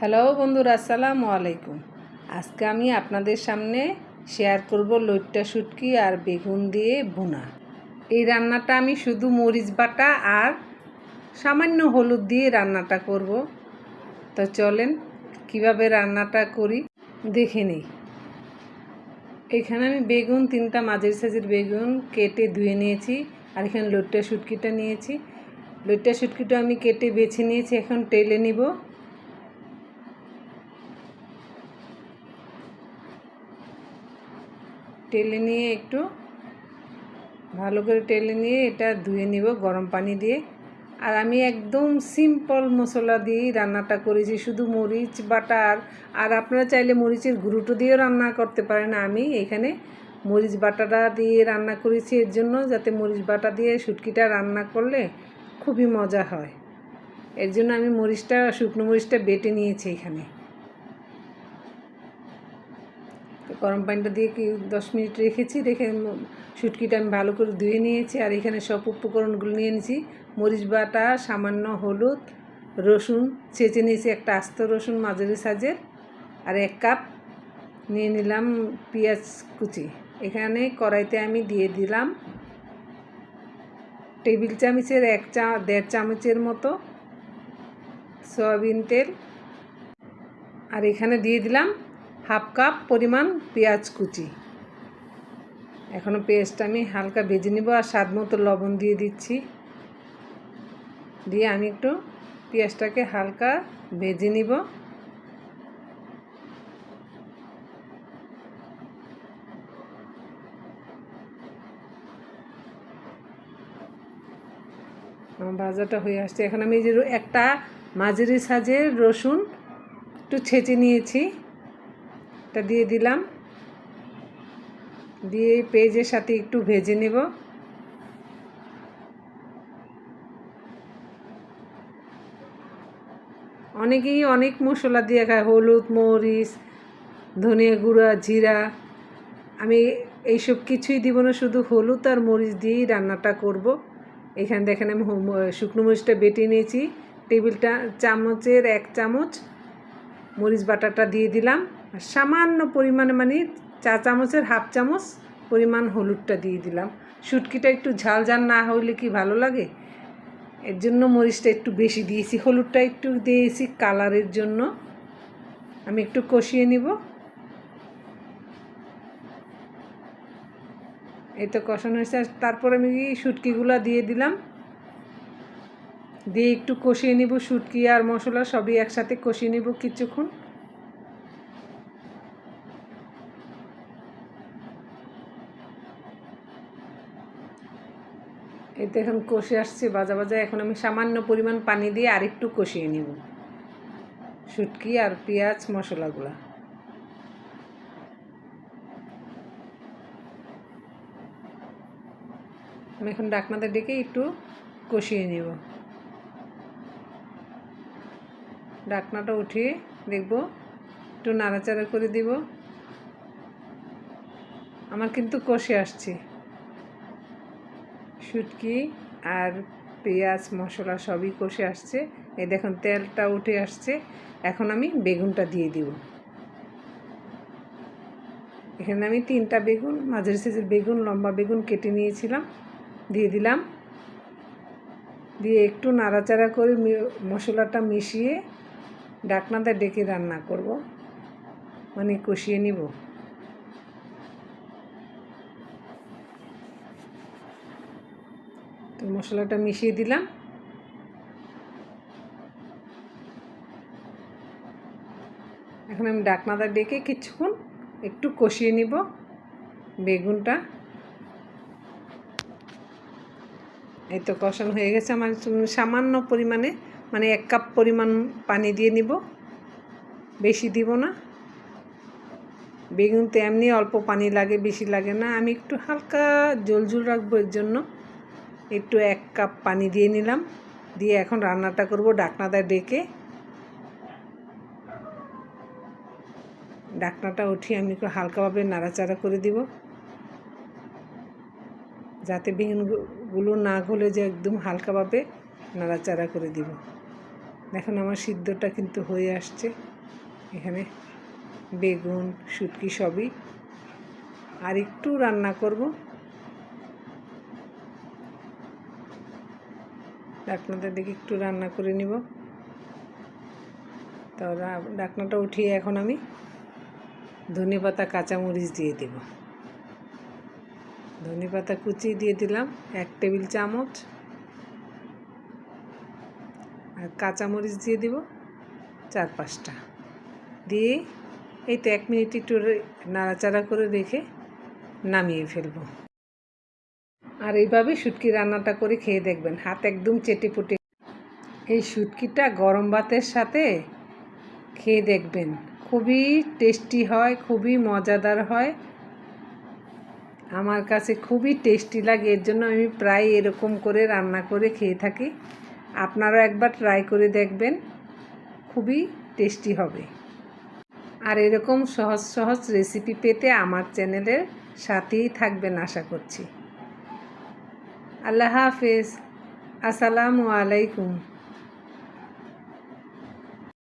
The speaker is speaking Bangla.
হ্যালো বন্ধুরা, আসসালামু আলাইকুম। আজকে আমি আপনাদের সামনে শেয়ার করব লইট্টা শুটকি আর বেগুন দিয়ে ভুনা। এই রান্নাটা আমি শুধু মরিচ বাটা আর সামান্য হলুদ দিয়ে রান্নাটা করব। তো চলেন কীভাবে রান্নাটা করি দেখে নিই। এখানে আমি বেগুন, তিনটা মাঝের সাইজের বেগুন কেটে ধুয়ে নিয়েছি আর এখানে লইট্টা শুটকিটা নিয়েছি। লইট্টা শুটকিটা আমি কেটে বেছে নিয়েছি, এখন টেলে নিব। টেলে নিয়ে একটু ভালো করে টেলে নিয়ে এটা ধুয়ে নিব গরম পানি দিয়ে। আর আমি একদম সিম্পল মশলা দিয়েই রান্নাটা করেছি, শুধু মরিচ বাটা আর আর আপনারা চাইলে মরিচের গুঁড়োটো দিয়েও রান্না করতে পারেন। আমি এখানে মরিচ বাটাটা দিয়ে রান্না করেছি, এর জন্য যাতে মরিচ বাটা দিয়ে শুটকিটা রান্না করলে খুবই মজা হয়। এর জন্য আমি মরিচটা, শুকনো মরিচটা বেটে নিয়েছি এখানে। গরম পানিটা দিয়ে কি দশ মিনিট রেখেছি, রেখে শুটকিটা আমি ভালো করে ধুয়ে নিয়েছি। আর এখানে সব উপকরণগুলো নিয়ে নিয়েছি মরিচ বাটা, সামান্য হলুদ, রসুন, চেঁচে নিয়েছি একটা আস্ত রসুন মাঝারি সাজের আর এক কাপ নিয়ে নিলাম পেঁয়াজ কুচি। এখানে কড়াইতে আমি দিয়ে দিলাম টেবিল চামচের এক চা, দেড় চামচের মতো সয়াবিন তেল। আর এখানে দিয়ে দিলাম হাফ কাপ পরিমাণ পেঁয়াজ কুচি। এখনও পেঁয়াজটা আমি হালকা ভেজে নিব আর স্বাদ মতো লবণ দিয়ে দিচ্ছি। দিয়ে আমি একটু পেঁয়াজটাকে হালকা ভেজে নিব। আমার ভাজাটা হয়ে আসছে। এখন আমি যে একটা মাঝারি সাজের রসুন একটু ছেঁচে নিয়েছি। এটা দিয়ে দিলাম। দিয়ে পেঁয়াজের সাথে একটু ভেজে নেব। অনেকেই অনেক মশলা দিয়ে খায়, হলুদ, মরিচ, ধনিয়া গুঁড়া, জিরা। আমি এইসব কিছুই দিব না, শুধু হলুদ আর মরিচ দিয়েই রান্নাটা করব। এখানে দেখেন আমি শুকনো মরিচটা বেটে নিয়েছি। টেবিলটা চামচের এক চামচ মরিচ বাটাটা দিয়ে দিলাম। আর সামান্য পরিমাণে মানে চা চামচের হাফ চামচ পরিমাণ হলুদটা দিয়ে দিলাম। শুটকিটা একটু ঝাল ঝাল না হইলে কি ভালো লাগে? এর জন্য মরিচটা একটু বেশি দিয়েছি। হলুদটা একটু দিয়েছি কালারের জন্য। আমি একটু কষিয়ে নিব। এই তো কষানো হয়েছে। তারপর আমি শুটকিগুলো দিয়ে দিলাম। দিয়ে একটু কষিয়ে নিব, শুটকি আর মশলা সবই একসাথে কষিয়ে নিব কিছুক্ষণ। এতে এখন কষে আসছে বাজা বাজা এখন আমি সামান্য পরিমাণ পানি দিয়ে আরেকটু কষিয়ে নিব। শুটকি আর পেঁয়াজ, মশলাগুলো। আমি এখন ডাকনাতে ডেকে একটু কষিয়ে নিব। ডাকনাটা উঠিয়ে দেখব, একটু নাড়াচাড়া করে দিব। আমার কিন্তু কষে আসছে। শুটকি আর পেঁয়াজ, মশলা সবই কষে আসছে। এই দেখুন, তেলটা উঠে আসছে। এখন আমি বেগুনটা দিয়ে দিব। এখানে আমি তিনটা বেগুন, মাঝের সাইজের বেগুন, লম্বা বেগুন কেটে নিয়েছিলাম, দিয়ে দিলাম। দিয়ে একটু নাড়াচাড়া করে মশলাটা মিশিয়ে ডাকনাতে ডেকে রান্না করব। মানে কষিয়ে নিব। তো মশলাটা মিশিয়ে দিলাম। এখন আমি ডাকনাদা ডেকে কিছুক্ষণ একটু কষিয়ে নিব বেগুনটা। এই তো কষানো হয়ে গেছে। আমার সামান্য পরিমাণে মানে এক কাপ পরিমাণ পানি দিয়ে নিব। বেশি দিব না। বেগুন তো এমনি অল্প পানি লাগে, বেশি লাগে না। আমি একটু হালকা জল জল রাখব এর জন্য। একটু এক কাপ পানি দিয়ে নিলাম। দিয়ে এখন রান্নাটা করব ডাকনাটা ডেকে। ডাকনাটা উঠিয়ে আমি একটু হালকাভাবে নাড়াচাড়া করে দিব। যাতে বেগুনগুলো না গলে যে একদম হালকাভাবে নাড়াচাড়া করে দিব। দেখুন আমার সিদ্ধটা কিন্তু হয়ে আসছে। এখানে বেগুন, শুটকি সবই। আর একটু রান্না করব। ডাকনাটা দেখে একটু রান্না করে নিব। তো ডাকনাটা উঠিয়ে এখন আমি ধনে পাতা, কাঁচামরিচ দিয়ে দেব। ধনে পাতা কুচি দিয়ে দিলাম, এক টেবিল চামচ। আর কাঁচামরিচ দিয়ে দিব চার পাঁচটা। দিয়ে এই তো এক মিনিট একটু নাড়াচাড়া করে রেখে নামিয়ে ফেলব। আর এইভাবে শুটকি রান্নাটা করে খেয়ে দেখবেন, হাত একদম চেটে পুটে। এই শুটকিটা গরম ভাতের সাথে খেয়ে দেখবেন, খুবই টেস্টি হয়, খুবই মজাদার হয়। আমার কাছে খুবই টেস্টি লাগে, এর জন্য আমি প্রায় এরকম করে রান্না করে খেয়ে থাকি। আপনারাও একবার ট্রাই করে দেখবেন, খুবই টেস্টি হবে। আর এরকম সহজ সহজ রেসিপি পেতে আমার চ্যানেলের সাথেই থাকবেন আশা করছি। আল্লাহ হাফেজ। আসসালামু আলাইকুম।